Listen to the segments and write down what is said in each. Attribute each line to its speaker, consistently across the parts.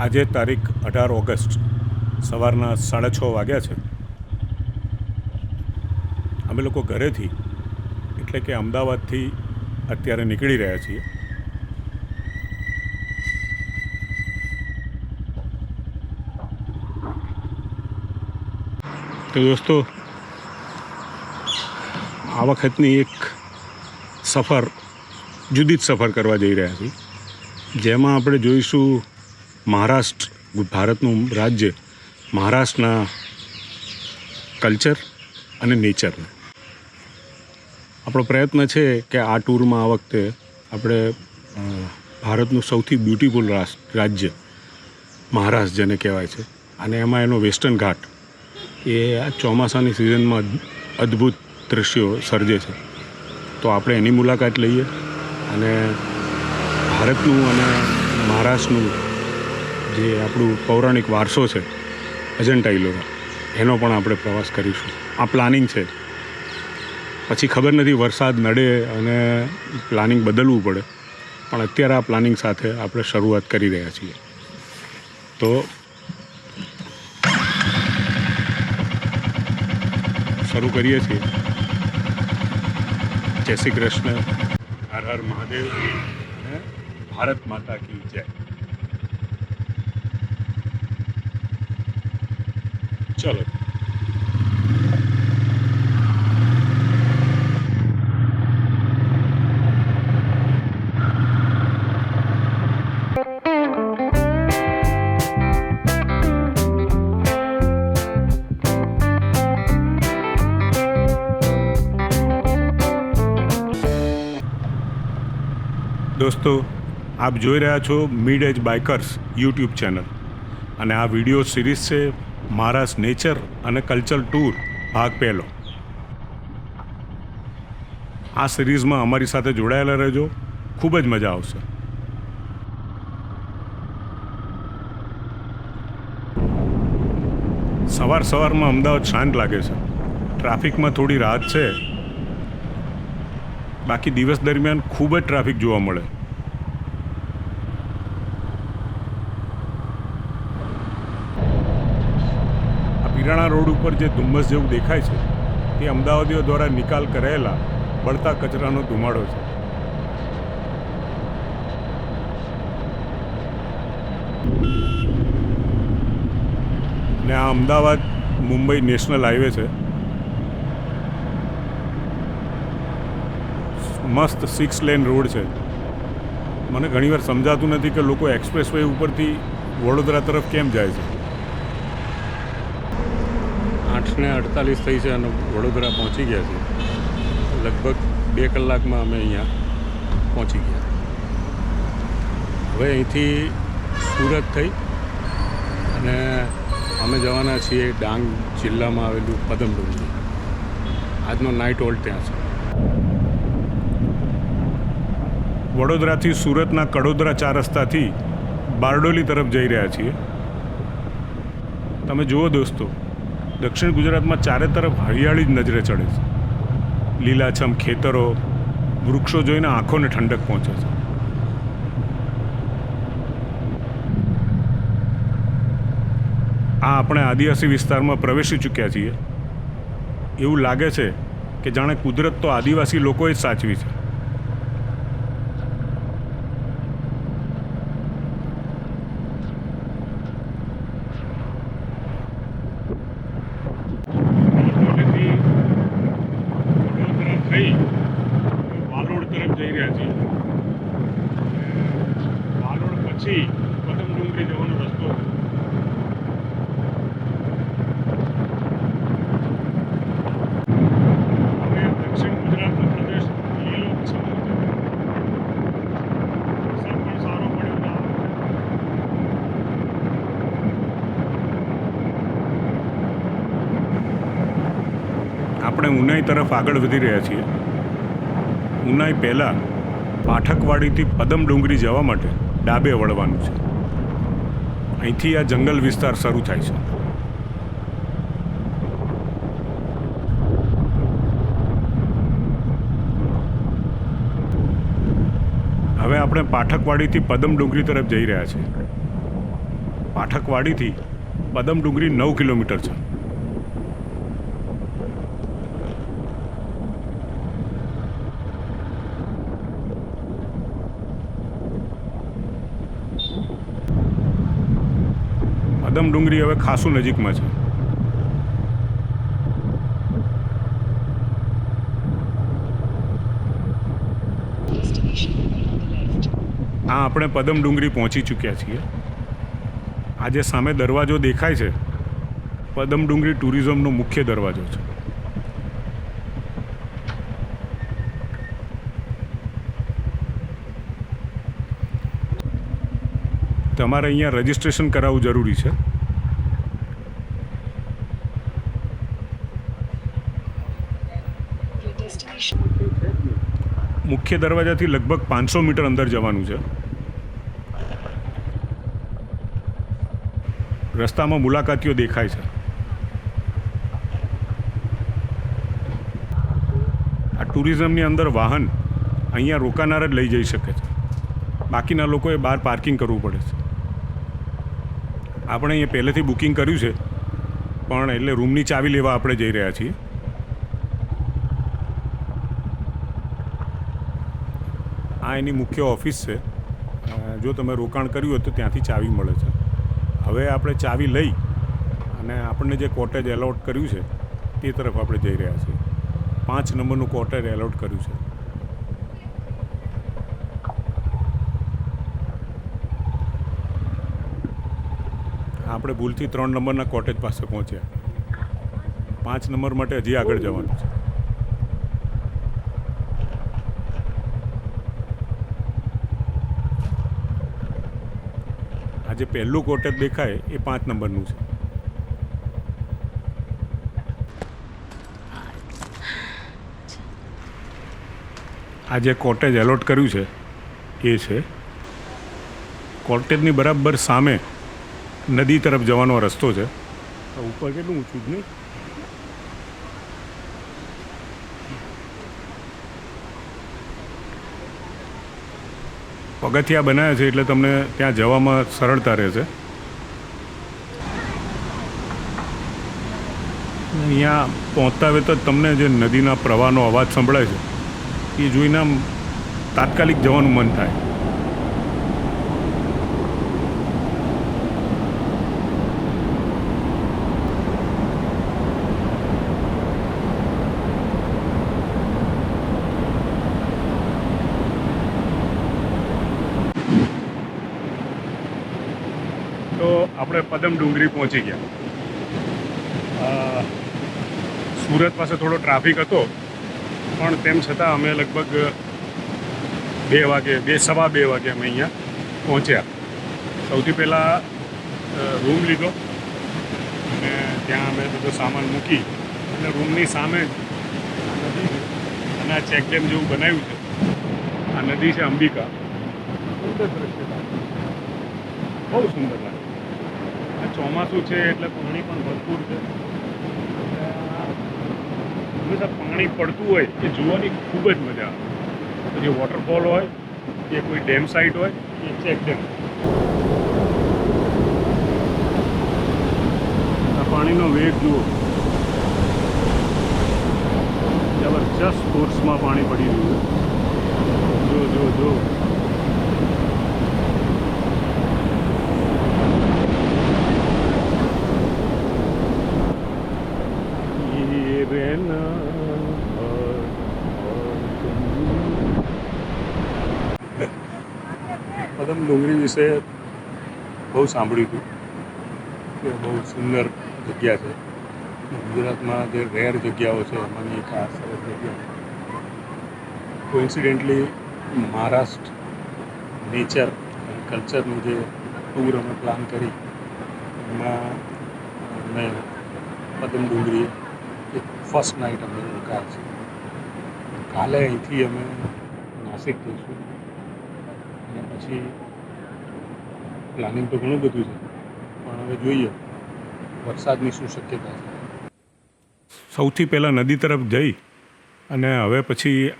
Speaker 1: આજે તારીખ અઢાર ઓગસ્ટ, સવારના સાડા છ વાગ્યા છે. અમે લોકો ઘરેથી, એટલે કે અમદાવાદથી અત્યારે નીકળી રહ્યા છીએ. તો દોસ્તો, આ વખતની એક સફર, જુદી જ સફર કરવા જઈ રહ્યા છીએ. જેમાં આપણે જોઈશું મહારાષ્ટ્ર, ભારતનું રાજ્ય, મહારાષ્ટ્રના કલ્ચર અને નેચરને. આપણો પ્રયત્ન છે કે આ ટૂરમાં આ વખતે આપણે ભારતનું સૌથી બ્યુટિફુલ રાજ્ય મહારાષ્ટ્ર જેને કહેવાય છે. અને એમાં એનો વેસ્ટર્ન ઘાટ, એ આ ચોમાસાની સિઝનમાં અદ્ભુત દૃશ્યો સર્જે છે. તો આપણે એની મુલાકાત લઈએ અને ભારતનું અને મહારાષ્ટ્રનું જે આપણું પૌરાણિક વારસો છે, અજંટા ઇલોરા એનો પણ આપણે પ્રવાસ કરીશું. આ પ્લાનિંગ છે. પછી ખબર નથી વરસાદ નડે અને પ્લાનિંગ બદલવું પડે, પણ અત્યારે આ પ્લાનિંગ સાથે આપણે શરૂઆત કરી રહ્યા છીએ. તો શરૂ કરીએ છીએ. જય શ્રી કૃષ્ણ. હર હર મહાદેવ. ભારત માતા કી જય. ચલો. દોસ્તો, આપ જોઈ રહ્યા છો mid age bikers YouTube channel અને આ વીડિયો સિરીઝ છે મહારાષ્ટ્ર નેચર અને કલ્ચર ટૂર ભાગ પહેલો. આ સિરીઝમાં અમારી સાથે જોડાયેલા રહેજો. ખૂબ જ મજા આવશે. સવાર સવારમાં અમદાવાદ શાંત લાગે છે. ટ્રાફિકમાં થોડી રાહત છે. બાકી દિવસ દરમિયાન ખૂબ જ ટ્રાફિક જોવા મળે. આ રોડ ઉપર જે ધુમ્મસ જેવું દેખાય છે, તે અમદાવાદીઓ દ્વારા નિકાલ કરાયેલા બળતા કચરાનો ધુમાડો છે. ને આ અમદાવાદ મુંબઈ નેશનલ હાઈવે છે. મસ્ત સિક્સ લેન રોડ છે. મને ઘણીવાર સમજાતું નથી કે લોકો એક્સપ્રેસ વે ઉપરથી વડોદરા તરફ કેમ જાય છે. આઠને અડતાલીસ થઈ છે અને વડોદરા પહોંચી ગયા છે. લગભગ બે કલાકમાં અમે અહીંયા પહોંચી ગયા. હવે અહીંથી સુરત થઈ અને અમે જવાના છીએ ડાંગ જિલ્લામાં આવેલું પદમડુંગરી આજનો નાઇટ હોલ્ટ ત્યાં છે. વડોદરાથી સુરતના કડોદરા ચાર રસ્તાથી બારડોલી તરફ જઈ રહ્યા છીએ. તમે જુઓ દોસ્તો દક્ષિણ ગુજરાતમાં ચારે તરફ હરિયાળી જ નજરે ચડે છે. લીલાછમ ખેતરો, વૃક્ષો જોઈને આંખોને ઠંડક પહોંચે છે. આ આપણે આદિવાસી વિસ્તારમાં પ્રવેશી ચૂક્યા છીએ. એવું લાગે છે કે જાણે કુદરત તો આદિવાસી લોકોએ જ સાચવી છે બારડોલીથી વડોદરા થઈ વાલોડ તરફ છીએ વાલોડ પછી પતંગ ડુંગરી જવાનો રસ્તો. હતો આપણે ઉનાઈ તરફ આગળ વધી રહ્યા છીએ. ઉનાઈ પહેલાં પાઠકવાડીથી પદમ ડુંગરી જવા માટે ડાબે વળવાનું છે. અહીંથી આ જંગલ વિસ્તાર શરૂ થાય છે. હવે આપણે પાઠકવાડીથી પદમ ડુંગરી તરફ જઈ રહ્યા છીએ. પાઠકવાડીથી પદમ ડુંગરી નવ કિલોમીટર છે. પદમ ડુંગરી હવે ખાસું નજીકમાં છે. આ આપણે પદમ ડુંગરી પહોંચી ચૂક્યા છીએ. આજે સામે દરવાજો દેખાય છે. પદમ ડુંગરી ટુરિઝમનો મુખ્ય દરવાજો છે. તમારે અહીંયા રજિસ્ટ્રેશન કરાવવું જરૂરી છે. મુખ્ય દરવાજાથી લગભગ પાંચસો મીટર અંદર જવાનું છે. રસ્તામાં મુલાકાતીઓ દેખાય છે. આ ટુરિઝમની અંદર વાહન અહીંયા રોકાનાર જ લઈ જઈ શકે છે. બાકીના લોકોએ બહાર પાર્કિંગ કરવું પડે છે. આપણે અહીંયા પહેલેથી બુકિંગ કર્યું છે, પણ એટલે રૂમની ચાવી લેવા આપણે જઈ રહ્યા છીએ. આ એની મુખ્ય ઓફિસ છે. જો તમે રોકાણ કર્યું હોય તો ત્યાંથી ચાવી મળે છે. હવે આપણે ચાવી લઈ અને આપણને જે કોટેજ એલોટ કર્યું છે, તે તરફ આપણે જઈ રહ્યા છીએ. પાંચ નંબરનું કોટેજ એલોટ કર્યું છે. આપણે ભૂલથી ત્રણ નંબરના કોટેજ પાસે પહોંચ્યા. પાંચ નંબર માટે હજી આગળ જવાનું છે. આ જે પહેલું કોટેજ દેખાય એ પાંચ નંબરનું છે. આજે કોટેજ એલોટ કર્યું છે એ છે. કોટેજની બરાબર સામે નદી તરફ જવાનો રસ્તો છે. ઉપર કેટલું ઊંચું જ નહીં પગથિયા બનાવ્યા છે એટલે તમને ત્યાં જવામાં સરળતા રહેશે. અહીંયા પહોંચતા વેત જ તમને જે નદીના પ્રવાહનો અવાજ સંભળાય છે, એ જોઈને આમ તાત્કાલિક જવાનું મન થાય. તો આપણે પદમ ડુંગરી પહોંચી ગયા. સુરત પાસે થોડો ટ્રાફિક હતો, પણ તેમ છતાં અમે લગભગ બે વાગે, બે, સવા બે વાગે અમે અહીંયા પહોંચ્યા. સૌથી પહેલાં રૂમ લીધો અને ત્યાં અમે બધો સામાન મૂકી અને રૂમની સામે અને આ ચેકડેમ જેવું બનાવ્યું છે. આ નદી છે અંબિકા. બહુ સુંદર લાગે. ચોમાસું છે એટલે પાણી પણ ભરપૂર છે. હંમેશા પાણી પડતું હોય એ જોવાની ખૂબ જ મજા આવે. પછી વોટરફોલ હોય, કે કોઈ ડેમ સાઇટ હોય, એ ચેક ડેમ પાણીનો વેગ જુઓ. જબરજસ્ત કોર્સમાં પાણી પડી રહ્યું જો જો જો પદમ ડુંગરી વિશે બહુ સાંભળ્યું હતું કે બહુ સુંદર જગ્યા છે ગુજરાતમાં જે રેર જગ્યાઓ છે એમાંની એક આ સરસ જગ્યા કોઇન્સિડેન્ટલી મહારાષ્ટ્ર નેચર અને કલ્ચરનું જે ટૂર અમે પ્લાન કરી એમાં મેં પદમ ડુંગરી ફર્સ્ટ નાઇટ અમે રોકાયા છીએ કાલે અહીંથી અમે નાસિક જઈશું. અને પછી પ્લાનિંગ તો ઘણું બધું છે. પણ હવે જોઈએ. વરસાદની શું શક્યતા છે? સૌથી પહેલાં નદી તરફ જઈ અને હવે પછી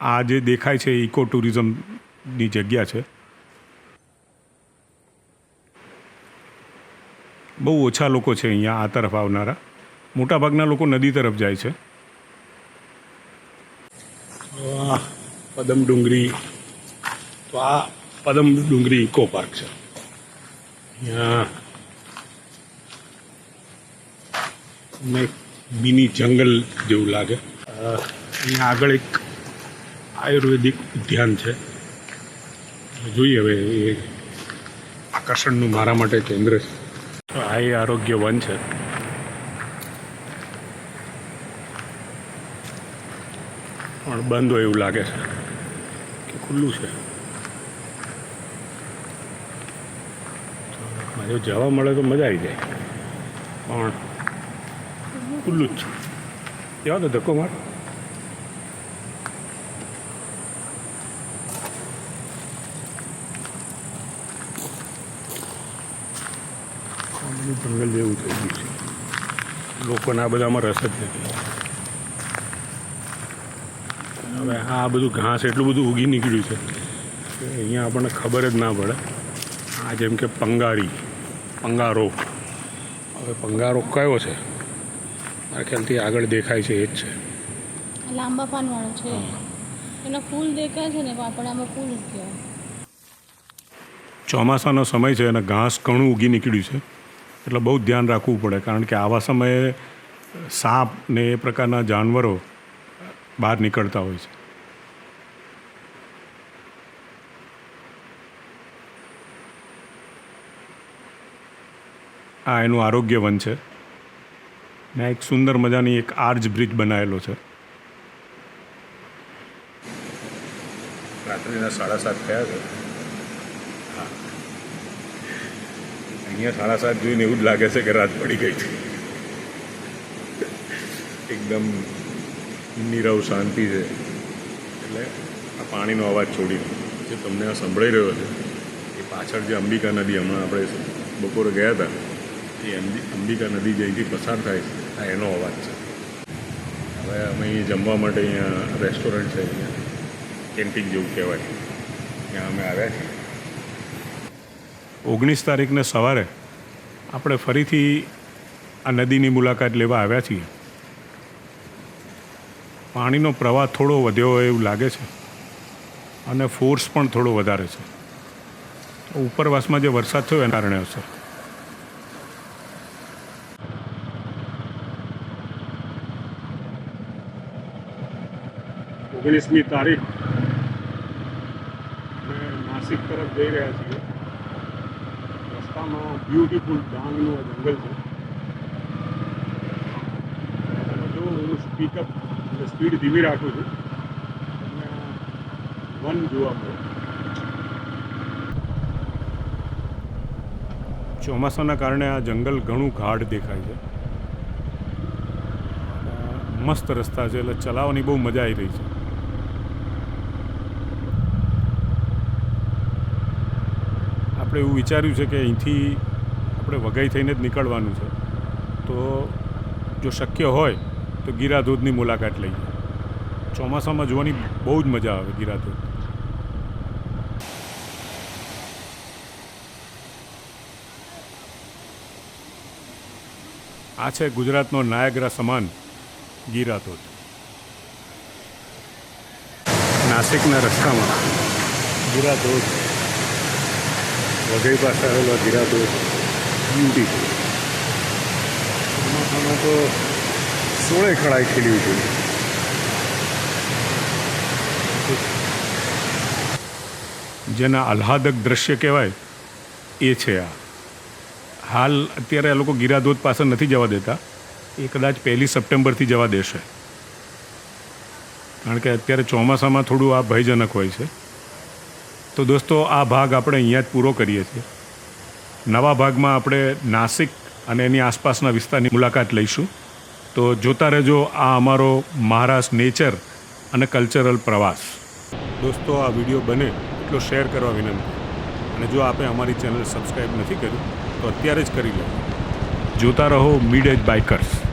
Speaker 1: આ જે દેખાય છે ઇકો ટુરિઝમની જગ્યા છે. બહુ ઓછા લોકો છે અહીંયા આ તરફ આવનારા. મોટાભાગના લોકો નદી તરફ જાય છે. પદમ ડુંગરી. તો આ પદમ ડુંગરી ઇકો પાર્ક છે. અહીંયા મિની જંગલ જેવું લાગે. અહીંયા આગળ એક આયુર્વેદિક ઉદ્યાન છે. જોઈએ હવે એ આકર્ષણનું મારા માટે કેન્દ્ર છે. આ એ આરોગ્ય વન છે. પણ બંધ હોય એવું લાગે છે. કે ખુલ્લું છે. જો જવા મળે તો મજા આવી જાય. પણ ખુલ્લું જ છે. જવા તો ધક્કો માર. જેવું થઈ ગયું છે. લોકોને આ બધામાં રસ જ નથી. હવે આ બધું ઘાસ એટલું બધું ઉગી નીકળ્યું છે કે અહીંયા આપણને ખબર જ ના પડે. આ જેમ કે પંગારી પંગારો. હવે પંગારો કયો છે? મારા ખ્યાલથી આગળ દેખાય છે એ જ છે.
Speaker 2: લાંબા પાનવાળો છે. એના ફૂલ દેખાય છે ને પણ આમાં ફૂલ કહેવાય.
Speaker 1: ચોમાસાનો સમય છે અને ઘાસ ઘણું ઉગી નીકળ્યું છે. એટલે બહુ ધ્યાન રાખવું પડે કારણ કે આવા સમયે સાપ ને એ પ્રકારના જાનવરો બહાર નીકળતા હોય છે. આ એનું આરોગ્ય વન છે. ને એક સુંદર મજાની એક આર્જ બ્રિજ બનાવેલો છે. રાત્રિના સાડા સાત થયા છે. અહીંયા સાડા સાત જોઈને એવું જ લાગે છે કે રાત પડી ગઈ છે. એકદમ નીરવ શાંતિ છે. એટલે આ પાણીનો અવાજ છોડીને જે તમને આ સંભળાઈ રહ્યો છે, એ પાછળ જે અંબિકા નદી હમણાં આપણે બપોરે ગયા હતા, એ અંબિકા નદી જે અહીંથી પસાર થાય આ એનો અવાજ છે. હવે અમે અહીં જમવા માટે અહીંયા રેસ્ટોરન્ટ છે, અહીંયા કેન્ટીન જેવું કહેવાય. ત્યાં અમે આવ્યા છીએ. ઓગણીસ તારીખને સવારે આપણે ફરીથી આ નદીની મુલાકાત લેવા આવ્યા છીએ. પાણીનો પ્રવાહ થોડો વધ્યો હોય એવું લાગે છે. અને ફોર્સ પણ થોડો વધારે છે. ઉપરવાસમાં જે વરસાદ થયો એના કારણે હશે ઓગણીસમી તારીખ અમે નાસિક તરફ જઈ રહ્યા છીએ. રસ્તામાં બ્યુટીફુલ ડાંગનું જંગલ છે. જો હું સ્પીકઅપ સ્પીડ ધીમી રાખું છું. વન જોવા મળે. ચોમાસાના કારણે આ જંગલ ઘણું ગાઢ દેખાય છે. મસ્ત રસ્તા છે, એટલે ચલાવવાની બહુ મજા આવી રહી છે. આપણે એવું વિચાર્યું છે કે અહીંથી આપણે વઘાઈ થઈને જ નીકળવાનું છે. તો જો શક્ય હોય તો ગિરાધોધની મુલાકાત લઈએ. ચોમાસામાં જોવાની બહુ જ મજા આવે ગીરાધોધ. આ છે ગુજરાતનો નાયગ્રા સમાન ગિરાધોધ. નાસિકના રસ્તામાં ગિરાધોધ. વઘઈ પાસે આવેલો ગીરાધોધ. ચોમાસામાં તો સોળે ખડાઈ ખીલ્યું છે જેના આહ્લાદક દ્રશ્ય કહેવાય, એ છે આ. હાલ અત્યારે આ લોકો ગિરાધોધ પાસે નથી જવા દેતા. એ કદાચ પહેલી સપ્ટેમ્બરથી જવા દેશે. કારણ કે અત્યારે ચોમાસામાં થોડું આ ભયજનક હોય છે. તો દોસ્તો, આ ભાગ આપણે અહીંયા જ પૂરો કરીએ છીએ. નવા ભાગમાં આપણે નાસિક અને એની આસપાસના વિસ્તારની મુલાકાત લઈશું. તો જોતા રહેજો આ અમારો મહારાષ્ટ્ર નેચર અને કલ્ચરલ પ્રવાસ. દોસ્તો, આ વીડિયો બને એટલો શેર કરવા વિનંતી. અને જો આપે અમારી ચેનલ સબસ્ક્રાઈબ નથી કર્યું તો અત્યારે જ કરી લો. જોતા રહો મિડ એજ બાઇકર્સ.